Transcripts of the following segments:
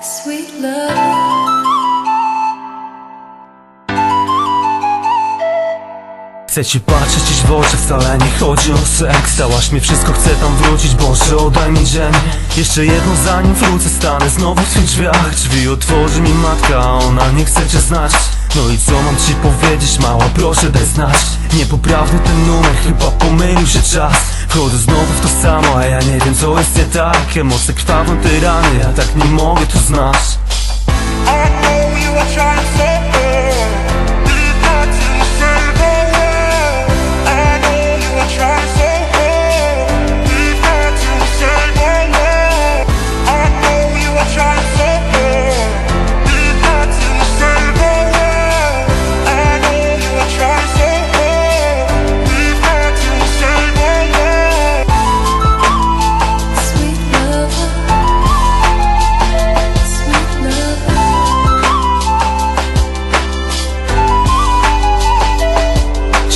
sweet. Chcę ci patrzeć dziś w oczy, wcale nie chodzi o seks. Dałaś mi wszystko, chcę tam wrócić, Boże oddaj mi ziemię Jeszcze jedno zanim wrócę, stanę znowu w twych drzwiach. Drzwi otworzy mi matka, ona nie chce cię znać. No i co mam ci powiedzieć, mała, proszę daj znać. Niepoprawny ten numer, chyba pomylił się czas Wchodzę znowu w to samo, a ja nie wiem co jest nie tak. Emocje krwawią te rany, ja tak nie mogę, to znasz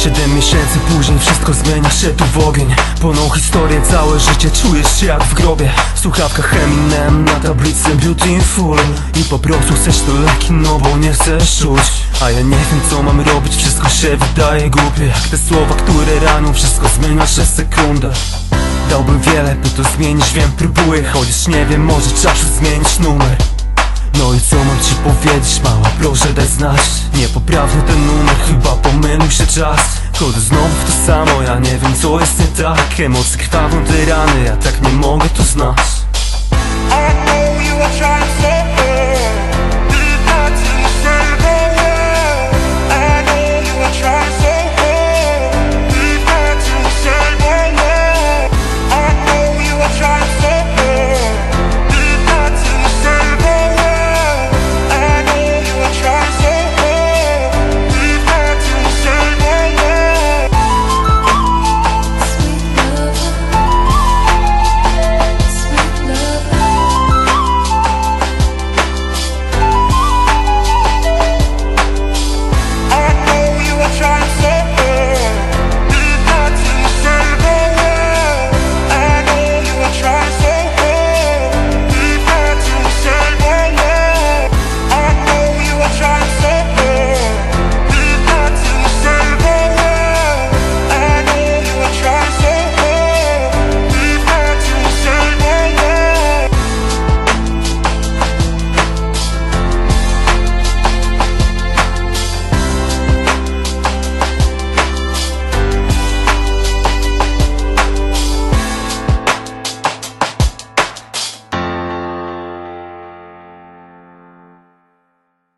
Siedem miesięcy później wszystko zmienia się tu w ogień. Płonął historię, całe życie czujesz się jak w grobie. W słuchawkach Eminem na tablicy Beautiful I po prostu chcesz to leki, no bo nie chcesz czuć. A ja nie wiem co mam robić, wszystko się wydaje głupie. Jak te słowa, które ranią, wszystko zmienia przez sekundę. Dałbym wiele, by to zmienić, wiem, próbuję. Chociaż nie wiem, może czas zmienić numer no i co mam ci powiedzieć, mała, proszę daj znać. Niepoprawny ten numer, chyba pomylił się czas. Chodzę znowu w to samo, ja nie wiem co jest nie tak. Emocje krwawią te rany, ja tak nie mogę to znać